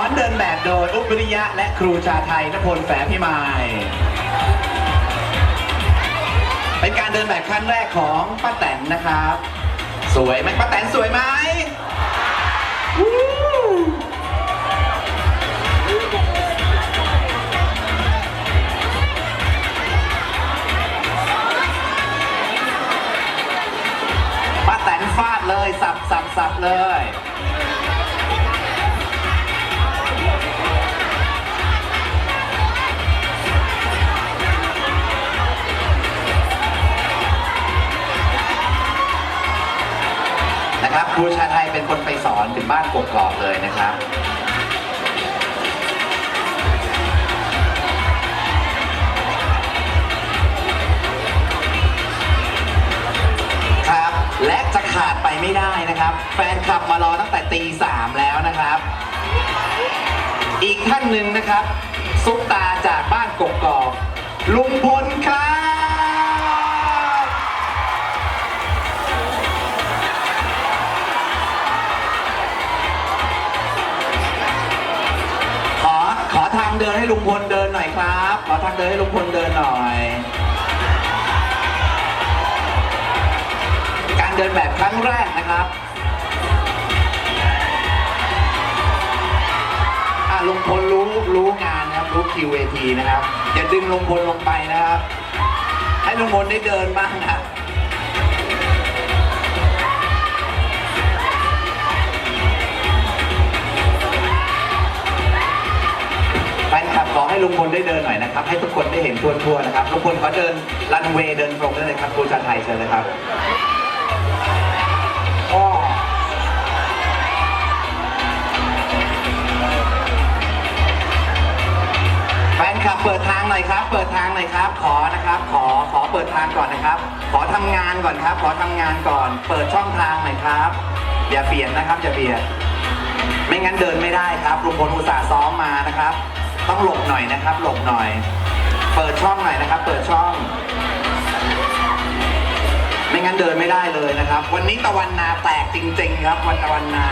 อนเดินแบบโดยอุปวิริยะ และครูชาไทยนพลแฝพิมายเป็นการเดินแบบครั้งแรกของป้าแตนนะครับ สวยไหมป้าแตนสวยไหมป้าแตนฟาดเลย สับสับสับเลย นะครับครูชาไทยเป็นคนไปสอนถึงบ้านกกอกเลยนะครับครับ และจะขาดไปไม่ได้นะครับ แฟนคลับมารอตั้งแต่ตีสามแล้วนะครับ อีกท่านหนึ่งนะครับซุปตาจากบ้านกกอกลุง เดินให้ลุงพลเดินหน่อยครับ ขอทางเดินให้ลุงพลเดินหน่อย การเดินแบบครั้งแรกนะครับอะลุงพลรู้รู้งานนะครับรู้คิวเวทีนะครับอย่าดึงลุงพลลงไปนะครับ ให้ลุงพลได้เดินบ้างนะ ให้ลุงพลได้เดินหน่อยนะครับ ให้ทุกคนได้เห็นทั่วๆนะครับลุงพลขอเดินรันเวย์เดินตรงได้เลยครับครูชาไทยเชิญเลยครับอ้อแฟนคลับเปิดทางหน่อยครับ เปิดทางหน่อยครับ ขอนะครับ ขอขอเปิดทางก่อนนะครับ ขอทำงานก่อนครับ ขอทำงานก่อน เปิดช่องทางหน่อยครับ อย่าเปลี่ยนนะครับอย่าเปลี่ยน ไม่งั้นเดินไม่ได้ครับลุงพลอุตส่าห์ซ้อมมานะครับ ต้องหลบหน่อยนะครับ หลบหน่อย เปิดช่องหน่อยนะครับ เปิดช่อง ไม่งั้นเดินไม่ได้เลยนะครับ วันนี้ตะวันนาแตกจริง ๆ ครับ วันตะวันนา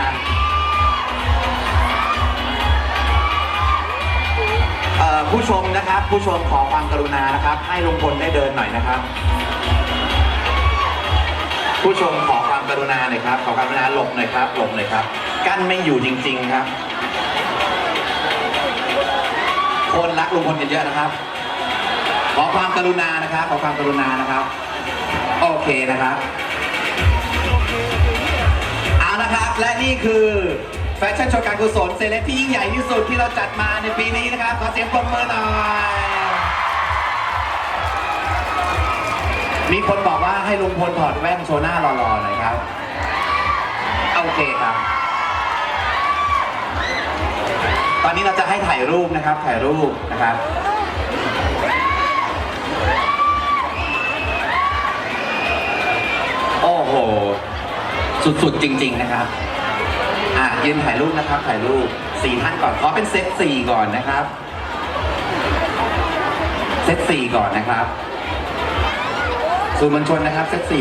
ผู้ชมนะครับ ผู้ชมขอความกรุณานะครับ ให้ลุงพลได้เดินหน่อยนะครับ ผู้ชมขอความกรุณาหน่อยครับ ขอความกรุณาหลบหน่อยครับหลบหน่อยครับ กั้นไม่อยู่จริง ๆ ครับ คนรักลุงพลกันเยอะนะครับ ขอความกรุณานะครับ ขอความกรุณานะครับ โอเคนะครับ เอานะครับ และนี่คือแฟชั่นโชว์การกุศลเซเลบที่ยิ่งใหญ่ที่สุดที่เราจัดมาในปีนี้นะครับ ขอเสียงปรบมือหน่อย มีคนบอกว่าให้ลุงพลถอดแว่นโชว์หน้าหล่อๆหน่อยครับ อนนี้เราจะให้ถ่ายรูปนะครับ ถ่ายรูปนะครับ โอ้โห สุดๆจริง ๆ นะครับ อะยืนถ่ายรูปนะครับ ถ่ายรูปสี่ท่านก่อน ขอเป็นเซตสี่ก่อนนะครับ เซตสี่ก่อนนะครับสื่อมวลชนนะครับ เซตสี่